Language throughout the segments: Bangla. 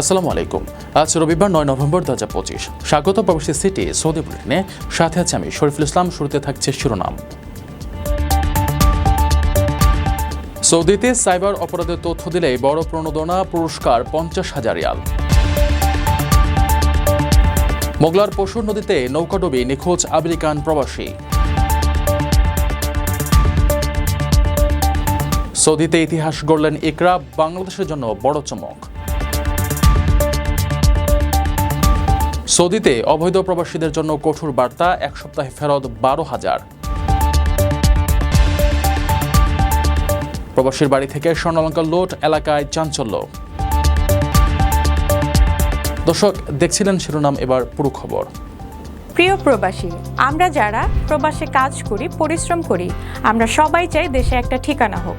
আসসালামু আলাইকুম। আজ রবিবার, নয় নভেম্বর দু হাজার পঁচিশ। স্বাগত প্রবাসী সিটি সৌদি বুলেটিনে। সাথে আছে আমি শরীফুল ইসলাম, শুরুতে থাকছে শিরোনাম। সৌদিতে সাইবার অপরাধের তথ্য দিলে বড় প্রণোদনা, পুরস্কার পঞ্চাশ হাজার রিয়াল। মোগলার পশুর নদীতে নৌকাডুবি নিখোঁজ আমেরিকান প্রবাসী। সৌদিতে ইতিহাস গড়লেন ইকরা, বাংলাদেশের জন্য বড় চমক। সৌদিতে অবৈধ প্রবাসীদের জন্য কঠোর বার্তা, এক সপ্তাহে ফেরত বারো হাজার। প্রবাসীর বাড়ি থেকে স্বর্ণালঙ্কার লোট এলাকায় চাঞ্চল্য। দর্শক, দেখছিলেন শিরোনাম, এবার পুরো খবর। প্রিয় প্রবাসী, আমরা যারা প্রবাসে কাজ করি, পরিশ্রম করি, আমরা সবাই চাই দেশে একটা ঠিকানা হোক।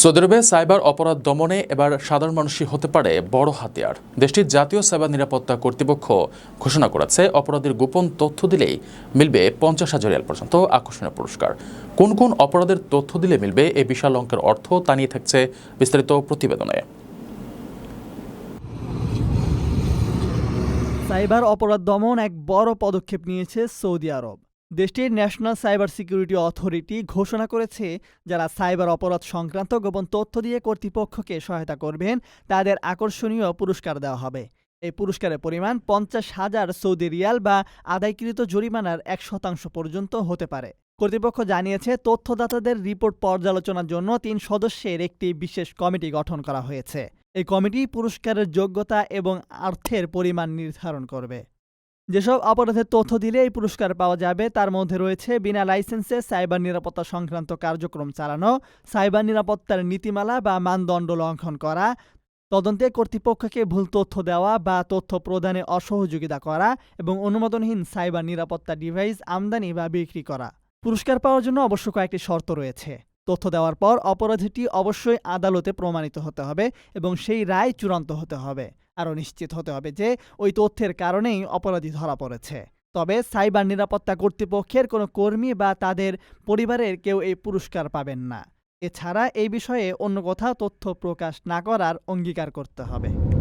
সৌদি আরবে সাইবার অপরাধ দমনে এবার সাধারণ মানুষই হতে পারে বড় হাতিয়ার। দেশটির জাতীয় সাইবার নিরাপত্তা কর্তৃপক্ষ ঘোষণা করেছে, অপরাধের গোপন তথ্য দিলেই মিলবে পঞ্চাশ হাজার রিয়াল পর্যন্ত আকর্ষণীয় পুরস্কার। কোন কোন অপরাধের তথ্য দিলে মিলবে এই বিশাল অঙ্কের অর্থ তা নিয়ে থাকছে বিস্তারিত প্রতিবেদনে। সাইবার অপরাধ দমন এক বড় পদক্ষেপ নিয়েছে সৌদি আরব। দেশটির ন্যাশনাল সাইবার সিকিউরিটি অথরিটি ঘোষণা করেছে, যারা সাইবার অপরাধ সংক্রান্ত গোপন তথ্য দিয়ে কর্তৃপক্ষকে সহায়তা করবেন, তাদের আকর্ষণীয় পুরস্কার দেওয়া হবে। এই পুরস্কারের পরিমাণ পঞ্চাশ হাজার সৌদি রিয়াল বা আদায়কৃত জরিমানার এক শতাংশ পর্যন্ত হতে পারে। কর্তৃপক্ষ জানিয়েছে, তথ্যদাতাদের রিপোর্ট পর্যালোচনার জন্য তিন সদস্যের একটি বিশেষ কমিটি গঠন করা হয়েছে। এই কমিটি পুরস্কারের যোগ্যতা এবং অর্থের পরিমাণ নির্ধারণ করবে। যেসব অপরাধের তথ্য দিলে এই পুরস্কার পাওয়া যাবে, তার মধ্যে রয়েছে বিনা লাইসেন্সে সাইবার নিরাপত্তা সংক্রান্ত কার্যক্রম চালানো, সাইবার নিরাপত্তার নীতিমালা বা মানদণ্ড লঙ্ঘন করা, তদন্তে কর্তৃপক্ষকে ভুল তথ্য দেওয়া বা তথ্য প্রদানে অসহযোগিতা করা এবং অনুমোদনহীন সাইবার নিরাপত্তা ডিভাইস আমদানি বা বিক্রি করা। পুরস্কার পাওয়ার জন্য অবশ্য কয়েকটি শর্ত রয়েছে। তথ্য দেওয়ার পর অপরাধীটি অবশ্যই আদালতে প্রমাণিত হতে হবে এবং সেই রায় চূড়ান্ত হতে হবে। আরও নিশ্চিত হতে হবে যে ওই তথ্যের কারণেই অপরাধী ধরা পড়েছে। তবে সাইবার নিরাপত্তা কর্তৃপক্ষের কোনো কর্মী বা তাদের পরিবারের কেউ এই পুরস্কার পাবেন না। এছাড়া এই বিষয়ে অন্য কোথাও তথ্য প্রকাশ না করার অঙ্গীকার করতে হবে।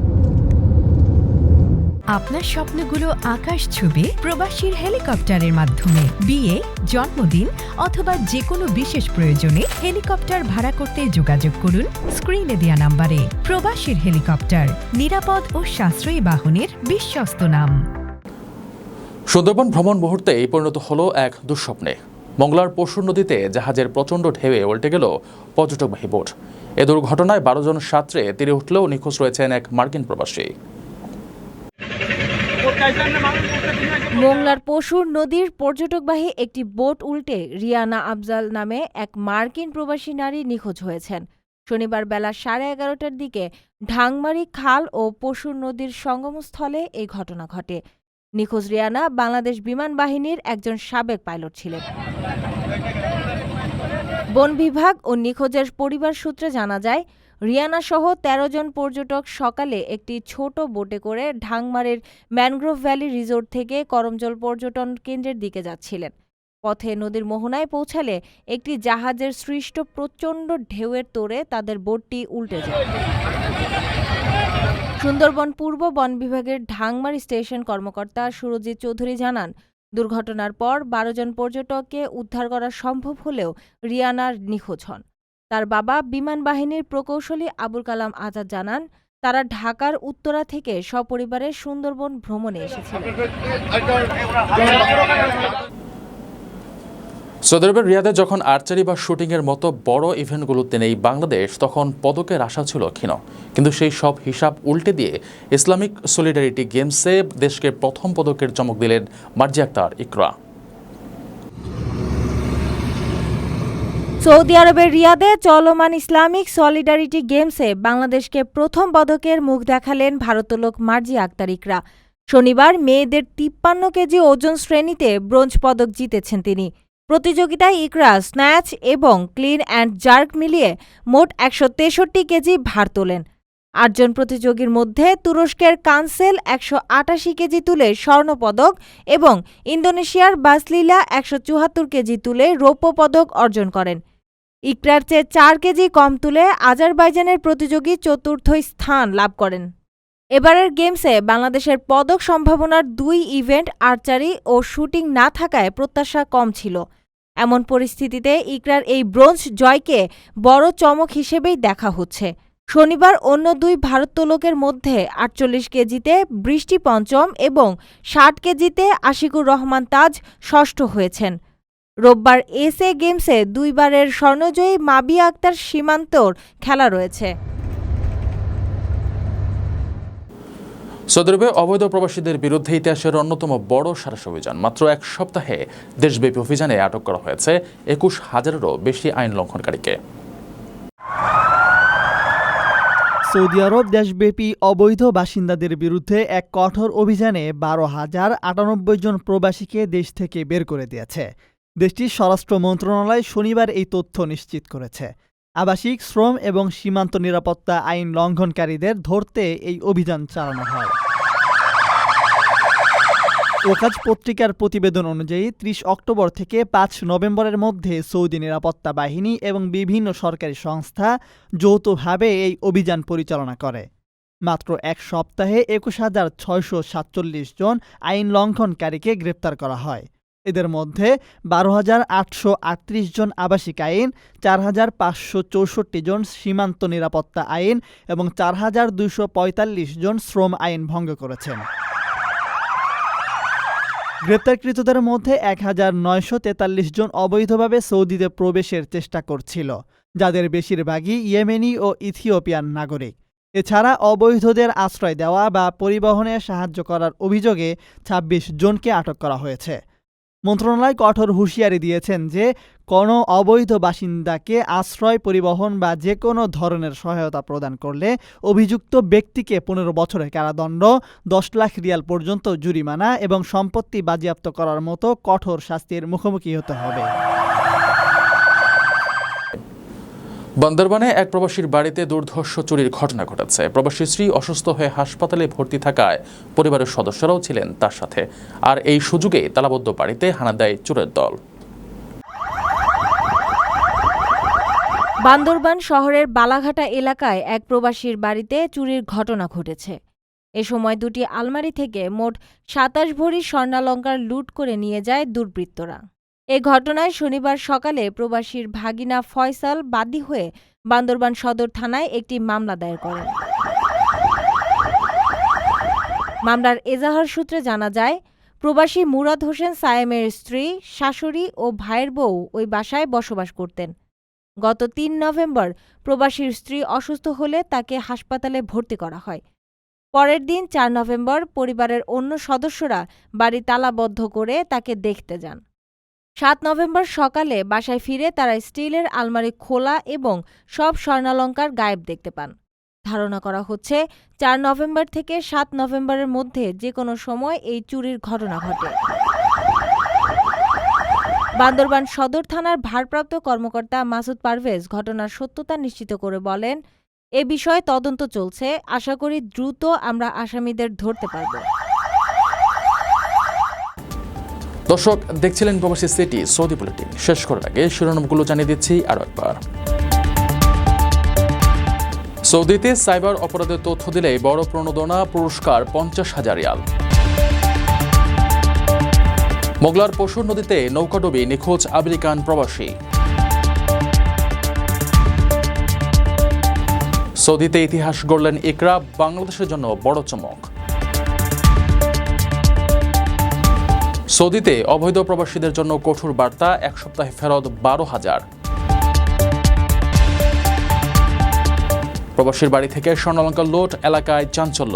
আপনার স্বপ্নগুলো আকাশ ছুবে প্রবাসীর হেলিকপ্টারের মাধ্যমে। বিয়ে, জন্মদিন অথবা যে কোনো বিশেষ প্রয়োজনে হেলিকপ্টার ভাড়া করতে যোগাযোগ করুন স্ক্রিনে দেয়া নাম্বারে। প্রবাসীর হেলিকপ্টার, নিরাপদ ও সাশ্রয়ী বাহনের বিশ্বস্ত নাম। সুন্দরবন ভ্রমণ মুহূর্তেই পরিণত হলো এক দুঃস্বপ্নে। মংলার পশুর নদীতে জাহাজের প্রচণ্ড ঢেউয়ে উল্টে গেল পর্যটকবাহী বোট। এ দুর্ঘটনায় বারো জন সাঁতরে তীরে উঠলেও নিখোঁজ রয়েছেন এক মার্কিন প্রবাসী। মোংলার পশুর নদীর পর্যটকবাহী একটি বোট উল্টে রিয়ানা আফজাল নামে এক মার্কিন প্রবাসী নারী নিখোঁজ হয়েছেন। শনিবার বেলা সাড়ে এগারোটার দিকে ঢাংমারি খাল ও পশুর নদীর সঙ্গমস্থলে এই ঘটনা ঘটে। নিখোঁজ রিয়ানা বাংলাদেশ বিমান বাহিনীর একজন সাবেক পাইলট ছিলেন। বন বিভাগ ও নিখোঁজের পরিবার সূত্রে জানা যায় রিয়ানা সহ ১৩ জন পর্যটক সকালে একটি ছোট বোটে করে ঢাংমারের ম্যানগ্রোভ ভ্যালি রিসোর্ট থেকে করমজল পর্যটন কেন্দ্রের দিকে যাচ্ছিলেন। পথে নদীর মোহনায় পৌঁছালে একটি জাহাজের সৃষ্ট প্রচণ্ড ঢেউয়ের তোড়ে তাদের বোটটি উল্টে যায়। সুন্দরবন পূর্ব বন বিভাগের ঢাংমারি স্টেশন কর্মকর্তা সুরজিৎ চৌধুরী জানান, দুর্ঘটনার পর বারো জন পর্যটককে উদ্ধার করা সম্ভব হলেও রিয়ানার নিখোঁজ হন। তার বাবা বিমান বাহিনীর প্রকৌশলী আবুল কালাম আজাদ জানান, তারা ঢাকার উত্তরা থেকে সপরিবারে সুন্দরবন ভ্রমণে এসেছিলেন। সৌদি আরবের রিয়াদে যখন আর্চারি বা শুটিংয়ের মতো বড় ইভেন্টগুলোতে নেই বাংলাদেশ, তখন পদকের আশা ছিল ক্ষীণ। কিন্তু সেই সব হিসাব উল্টে দিয়ে ইসলামিক সলিডারিটি গেমসে দেশকে প্রথম পদকের চমক দিলেন মার্জি আক্তার ইকরা। সৌদি আরবের রিয়াদে চলমান ইসলামিক সলিডারিটি গেমসে বাংলাদেশকে প্রথম পদকের মুখ দেখালেন ভারতলোক মার্জি আক্তার ইকরা শনিবার মেয়েদের তিপ্পান্ন কেজি ওজন শ্রেণীতে ব্রোঞ্জ পদক জিতেছেন তিনি। প্রতিযোগিতায় ইকরা, স্ন্যাচ এবং ক্লিন অ্যান্ড জার্ক মিলিয়ে মোট একশো তেষট্টি কেজি ভার তোলেন। আটজন প্রতিযোগীর মধ্যে তুরস্কের কানসেল একশো আটাশি কেজি তুলে স্বর্ণপদক এবং ইন্দোনেশিয়ার বাসলিলা একশো চুয়াত্তর কেজি তুলে রৌপ্য পদক অর্জন করেন। ইকরার চেয়ে চার কেজি কম তুলে আজারবাইজানের প্রতিযোগী চতুর্থ স্থান লাভ করেন। এবারের গেমসে বাংলাদেশের পদক সম্ভাবনার দুই ইভেন্ট, আর্চারি ও শুটিং না থাকায় প্রত্যাশা কম ছিল। এমন পরিস্থিতিতে ইকরার এই ব্রোঞ্জ জয়কে বড় চমক হিসেবেই দেখা হচ্ছে। শনিবার অন্য দুই ভারোত্তোলকের মধ্যে আটচল্লিশ কেজিতে বৃষ্টি পঞ্চম এবং ষাট কেজিতে আশিকুর রহমান তাজ ষষ্ঠ হয়েছেন। রোববার এসএ গেমসে দুইবারের স্বর্ণজয়ী মাবিয়া আক্তার সীমান্তর খেলা রয়েছে। সৌদি আরবে অবৈধ প্রবাসীদের বিরুদ্ধে ইতিহাসের অন্যতম বড় সারাস অভিযান। মাত্র এক সপ্তাহে দেশব্যাপী অভিযানে আটক করা হয়েছে একুশ হাজারেরও বেশি আইন লঙ্ঘনকারীকে। সৌদি আরব দেশব্যাপী অবৈধ বাসিন্দাদের বিরুদ্ধে এক কঠোর অভিযানে বারো হাজার আটানব্বই জন প্রবাসীকে দেশ থেকে বের করে দিয়েছে। দেশটির স্বরাষ্ট্র মন্ত্রণালয় শনিবার এই তথ্য নিশ্চিত করেছে। আবাসিক, শ্রম এবং সীমান্ত নিরাপত্তা আইন লঙ্ঘনকারীদের ধরতে এই অভিযান চালানো হয়। ওকাজ পত্রিকার প্রতিবেদন অনুযায়ী ত্রিশ অক্টোবর থেকে পাঁচ নভেম্বরের মধ্যে সৌদি নিরাপত্তা বাহিনী এবং বিভিন্ন সরকারি সংস্থা যৌথভাবে এই অভিযান পরিচালনা করে। মাত্র এক সপ্তাহে একুশ হাজার ছয়শো সাতচল্লিশ জন আইন লঙ্ঘনকারীকে গ্রেপ্তার করা হয়। এদের মধ্যে বারো হাজার আটশো আটত্রিশ জন আবাসিক আইন, চার হাজার পাঁচশো চৌষট্টি জন সীমান্ত নিরাপত্তা আইন এবং চার হাজার দুইশো পঁয়তাল্লিশ জন শ্রম আইন ভঙ্গ করেছেন। গ্রেপ্তারকৃতদের মধ্যে এক হাজার নয়শো তেতাল্লিশ জন অবৈধভাবে সৌদিতে প্রবেশের চেষ্টা করছিল, যাদের বেশিরভাগই ইয়েমেনি ও ইথিওপিয়ান নাগরিক। এছাড়া অবৈধদের আশ্রয় দেওয়া বা পরিবহনে সাহায্য করার অভিযোগে ২৬ জনকে আটক করা হয়েছে। মন্ত্রণালয় কঠোর হুঁশিয়ারি দিয়েছেন যে কোনো অবৈধ বাসিন্দাকে আশ্রয়, পরিবহন বা যে কোনো ধরনের সহায়তা প্রদান করলে অভিযুক্ত ব্যক্তিকে পনেরো বছরের কারাদণ্ড, দশ লাখ রিয়াল পর্যন্ত জরিমানা এবং সম্পত্তি বাজেয়াপ্ত করার মতো কঠোর শাস্তির মুখোমুখি হতে হবে। বান্দরবানে এক প্রবাসীর বাড়িতে দুর্ধর্ষ চুরির ঘটনা ঘটেছে। প্রবাসী স্ত্রী অসুস্থ হয়ে হাসপাতালে ভর্তি থাকায় পরিবারের সদস্যরাও ছিলেন তার সাথে। আর এই সুযোগে তালাবদ্ধ বাড়িতে হানা দেয় চোরের দল। বান্দরবান শহরের বালাঘাটা এলাকায় এক প্রবাসীর বাড়িতে চুরির ঘটনা ঘটেছে। এ সময় দুটি আলমারি থেকে মোট সাতাশ ভরি স্বর্ণালঙ্কার লুট করে নিয়ে যায় দুর্বৃত্তরা। এ ঘটনায় শনিবার সকালে প্রবাসীর ভাগিনা ফয়সাল বাদী হয়ে বান্দরবান সদর থানায় একটি মামলা দায়ের করেন। মামলার এজাহার সূত্রে জানা যায়, প্রবাসী মুরাদ হোসেন সায়েমের স্ত্রী, শাশুড়ি ও ভাইয়ের বউ ওই বাসায় বসবাস করতেন। গত তিন নভেম্বর প্রবাসীর স্ত্রী অসুস্থ হলে তাকে হাসপাতালে ভর্তি করা হয়। পরের দিন চার নভেম্বর পরিবারের অন্য সদস্যরা বাড়ি তালাবদ্ধ করে তাকে দেখতে যান। সাত নভেম্বর সকালে বাসায় ফিরে তারা স্টিলের আলমারি খোলা এবং সব স্বর্ণালঙ্কার গায়েব দেখতে পান। ধারণা করা হচ্ছে, চার নভেম্বর থেকে সাত নভেম্বরের মধ্যে যে কোনো সময় এই চুরির ঘটনা ঘটে। বান্দরবান সদর থানার ভারপ্রাপ্ত কর্মকর্তা মাসুদ পারভেজ ঘটনার সত্যতা নিশ্চিত করে বলেন, এ বিষয়ে তদন্ত চলছে। আশা করি দ্রুত আমরা আসামিদের ধরতে পারব। দর্শক, দেখছিলেন প্রবাসী সিটি, সৌদি বুলেটিন। শেষ করার আগে শিরোনামগুলো জানিয়ে দিচ্ছি আরও একবার। সৌদিতে সাইবার অপরাধের তথ্য দিলে বড় প্রণোদনা, পুরস্কার পঞ্চাশ হাজার রিয়াল। মোগলার পশুর নদীতে নৌকাডুবি নিখোঁজ আমেরিকান প্রবাসী। সৌদিতে ইতিহাস গড়লেন ইকরা, বাংলাদেশের জন্য বড় চমক। সৌদিতে অবৈধ প্রবাসীদের জন্য কঠোর বার্তা, এক সপ্তাহে ফেরত বারো হাজার। প্রবাসীর বাড়ি থেকে স্বর্ণলঙ্কা লোট এলাকায় চাঞ্চল্য।